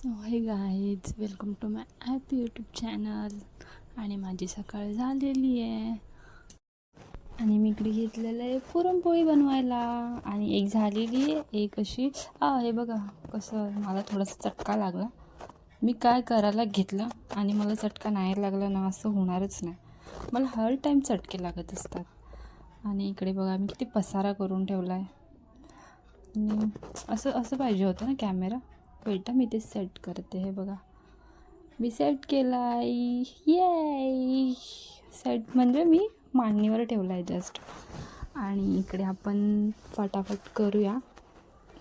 So hey guys welcome to my app YouTube channel आणि माझी सकाळ झालेली आहे. आणि मी इकडे घेतलेलं आहे पुरणपोळी बनवायला. आणि एक झालेली आहे एक अशी. आ हे बघा कसं मला थोडासा चटका लागला. मी काय करायला घेतलं आणि मला चटका नाही लागला ना असं होणारच नाही. मला हर टाईम चटके लागत असतात. आणि इकडे बघा मी किती पसारा करून ठेवला आहे आणि असं असं पाहिजे होतं ना कॅमेरा बेटा मी ते सेट करते हे बघा. मी सेट केला आहे ये सेट म्हणजे मी मांडणीवर ठेवला आहे जस्ट आणि इकडे आपण फटाफट करूया.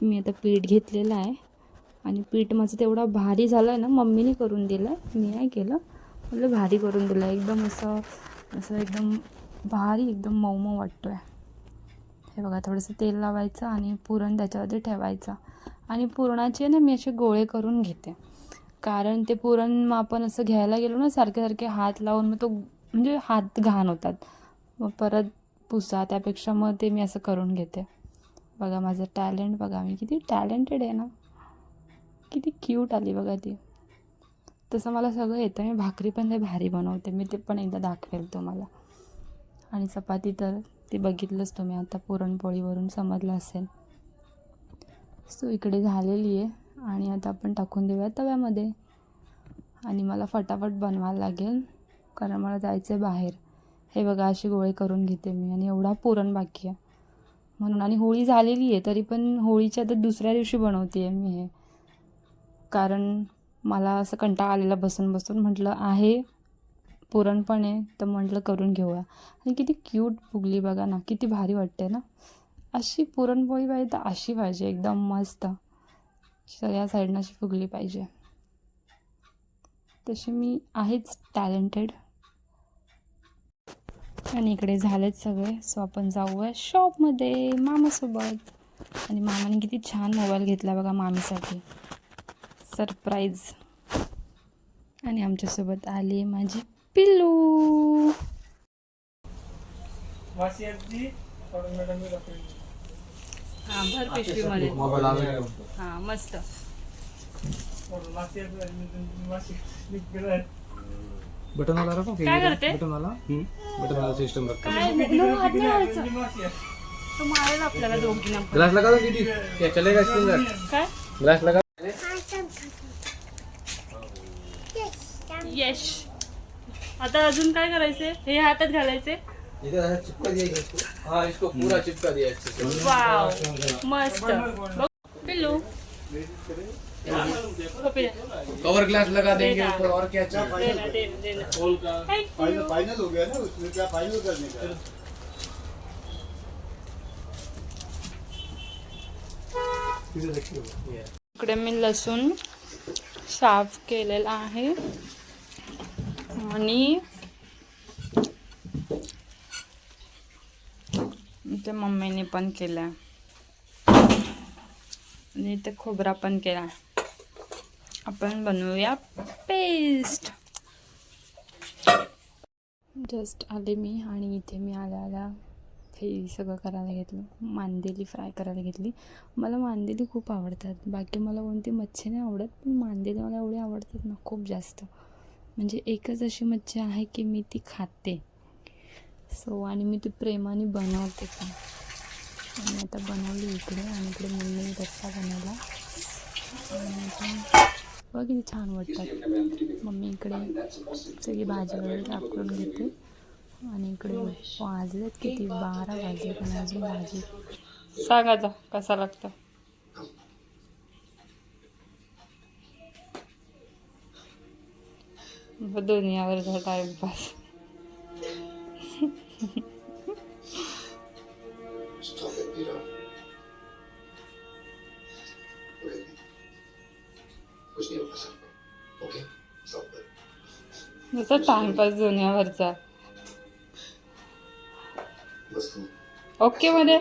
मी आता पीठ घेतलेलं आहे. आणि पीठ माझं तेवढा भारी झालं आहे ना मम्मीने करून दिलं आहे मी नाही केलं. म्हटलं भारी करून दिलं आहे एकदम असं असं एकदम भारी एकदम मऊ मऊ वाटतो आहे हे बघा थोडंसं तेल लावायचं आणि पुरण त्याच्यावरती ठेवायचं. आणि पुरणाचे ना मी असे गोळे करून घेते. कारण ते पुरण मग आपण असं घ्यायला गेलो ना सारखे सारखे हात लावून मग तो म्हणजे हात घाण होतात. मग परत पुसा त्यापेक्षा मग ते मी असं करून घेते. बघा माझं टॅलेंट बघा मी किती टॅलेंटेड आहे ना. किती क्यूट आली बघा ती. तसं मला सगळं येतं. मी भाकरी पण लय भारी बनवते. मी ते पण एकदा दाखवेल तुम्हाला. आणि चपाती तर ते बघितलंच तुम्ही. आता पुरणपोळीवरून समजलं असेल. सो इकडे झालेली आहे आणि आता आपण टाकून देऊया तव्यामध्ये. आणि मला फटाफट बनवायला लागेल कारण मला जायचं आहे बाहेर. हे बघा अशी गोळे करून घेते मी आणि एवढा पुरण बाकी आहे. म्हणून आणि होळी झालेली आहे तरी पण होळीच्या तर दुसऱ्या दिवशी बनवते आहे मी हे. कारण मला असं कंटाळा आलेला बसून बसून म्हटलं आहे पुरण पण आहे तर म्हटलं करून घेऊया. आणि किती क्यूट फुगली बघा ना किती भारी वाटते ना. अशी पुरणपोळी पाहिजे तर अशी पाहिजे एकदम मस्त. सगळ्या साईडनं अशी फुगली पाहिजे. तशी मी आहेच टॅलेंटेड आणि इकडे झालेत सगळे. सो आपण जाऊया शॉपमध्ये मामासोबत. आणि मामाने किती छान मोबाईल घेतला बघा मामीसाठी. सरप्राईज आणि आमच्यासोबत आली माझी पिल्लू. हा भर पिशवीमध्ये. आला. हा मस्त. बटन वाला रखो काय करते? बटन वाला? बटन वाला सिस्टम रखो काय हात नाही लावायचा. तो मारेल आपल्याला दोघींना पण. ग्लास लगा दो दीदी क्या चलेगा इसके अंदर काय? ग्लास लगा. यश आता अजून काय करायचे? हे हातात घालायचे? इधर ऐसा चिपका दिया इसको हाँ इसको पूरा चिपका दिया अच्छे से। वाव मस्त। बघ, पिल्लू। पप्पी दे. कवर ग्लास लगा देंगे। ऊपर और क्या चाहिए. फाइनल हो गया ना उसमें क्या फाइनल करने का इकडे मी लसूण साफ़ केलेला आहे. आणि ते मम्मीने पण केलं आणि इथे खोबरा पण केला आपण बनवूया पेस्ट जस्ट आले मी आणि इथे मी आल्या आल्या हे सगळं करायला घेतलं. मांदेली फ्राय करायला घेतली. मला मांदेली खूप आवडतात. बाकी मला कोणती मच्छी नाही आवडत पण मांदेली मला एवढी आवडतात ना खूप जास्त. म्हणजे एकच अशी मच्छी आहे की मी ती खाते. सो आणि मी ती प्रेमाने बनवते पण. आणि आता बनवली इकडे आणि इकडे मम्मी रस्सा बनवला. आणि आता बघ किती छान वाटतात. मम्मी इकडे सगळी भाजी वगैरे टाकून घेते आणि इकडे वाजलेत किती? बारा वाजले पण अजून भाजी. सांगा जा कसा लागतं? दुनियावरचा टाइमपास. It, Peter. कुछ नहीं होगा सर ओके इट नुसता टाइमपास दुनियावरचा बस ओके मध्ये